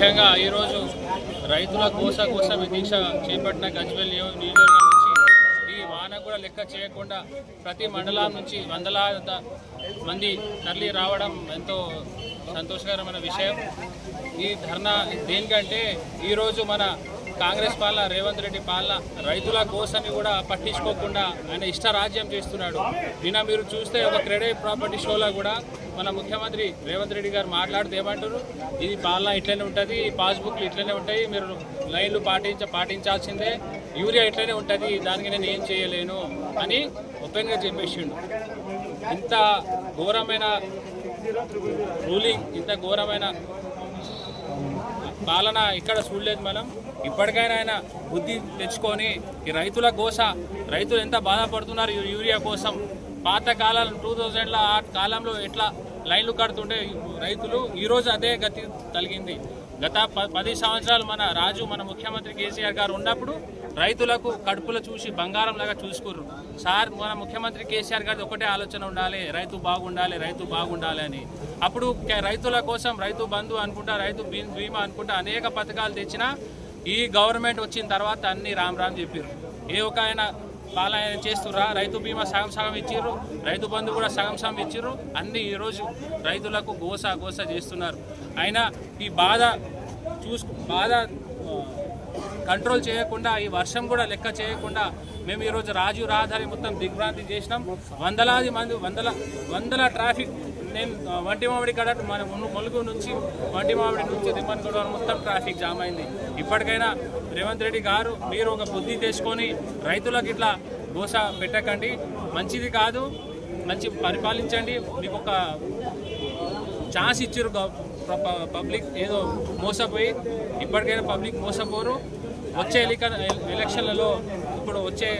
ముఖ్యంగా ఈరోజు రైతుల కోస కోసం ఈ దీక్ష చేపట్టిన గజ్వెల్ నియోజకవర్గం నుంచి ఈ వాన కూడా లెక్క చేయకుండా ప్రతి మండలం నుంచి వందలాది మంది తరలి రావడం ఎంతో సంతోషకరమైన విషయం. ఈ ధర్నా దేనికంటే ఈరోజు మన కాంగ్రెస్ పాలన రేవంత్ రెడ్డి పాలన రైతుల కోసమే కూడా పట్టించుకోకుండా ఆయన ఇష్ట రాజ్యం చేస్తున్నాడు. నిన్న మీరు చూస్తే ఒక క్రెడిట్ ప్రాపర్టీ షోలో కూడా మన ముఖ్యమంత్రి రేవంత్ రెడ్డి గారు మాట్లాడితే ఏమంటారు ఇది పాలన ఇట్లనే ఉంటుంది పాస్బుక్లు ఇట్లనే ఉంటాయి మీరు లైన్లు పాటించ పాటించాల్సిందే యూరియా ఇట్లనే ఉంటుంది దానికి నేను ఏం చేయలేను అని ఓపెన్గా చెప్పేసిండు. ఇంత ఘోరమైన రూలింగ్ ఇంత ఘోరమైన పాలన ఇక్కడ చూడలేదు మనం. ఇప్పటికైనా ఆయన బుద్ధి తెచ్చుకొని ఈ రైతుల కోస రైతులు ఎంత బాధపడుతున్నారు యూరియా కోసం? పాత కాలం టూ థౌజండ్లో ఆ కాలంలో ఎట్లా లైన్లు కడుతుండే రైతులు ఈరోజు అదే గతి కలిగింది గత ప- పది సంవత్సరాలు మన రాజు మన ముఖ్యమంత్రి కేసీఆర్ గారు ఉన్నప్పుడు రైతులకు కడుపులో చూసి బంగారం లాగా చూసుకుర్రు. సార్ మన ముఖ్యమంత్రి కేసీఆర్ గారి ఒకటే ఆలోచన ఉండాలి రైతు బాగుండాలి రైతు బాగుండాలి అని. అప్పుడు రైతుల కోసం రైతు బంధు అనుకుంటా రైతు బీమా అనుకుంటా అనేక పథకాలు తెచ్చినా ఈ గవర్నమెంట్ వచ్చిన తర్వాత అన్ని రామ్ రామ్ చెప్పారు ఏ ఒక ఆయన పాలన చేస్తురా రైతు బీమా సగం సగం ఇచ్చిర్రు. రైతు బంధు కూడా సగం సగం ఇచ్చిర్రు. అన్ని ఈరోజు రైతులకు గోస గోస చేస్తున్నారు. అయినా ఈ బాధ చూసు బాధ కంట్రోల్ చేయకుండా ఈ వర్షం కూడా లెక్క చేయకుండా మేము ఈరోజు రాజు రహదారి మొత్తం దిగ్భ్రాంతి చేసినాం. వందలాది మంది వందల వందల ట్రాఫిక్ నేను వంటి మామిడి కడ మన ములుగు నుంచి వంటి మామిడి నుంచి రిమన్ వరకు మొత్తం ట్రాఫిక్ జామ్ అయింది. ఇప్పటికైనా రేవంత్ రెడ్డి గారు మీరు ఒక బుద్ధి తెచ్చుకొని రైతులకు ఇట్లా దోశ పెట్టకండి. మంచిది కాదు మంచి పరిపాలించండి. మీకు ఒక ఛాన్స్ ఇచ్చారు పబ్లిక్ ఏదో మోసపోయి ఇప్పటికైనా పబ్లిక్ మోసపోరు. వచ్చే ఎలిక ఎలక్షన్లలో ఇప్పుడు వచ్చే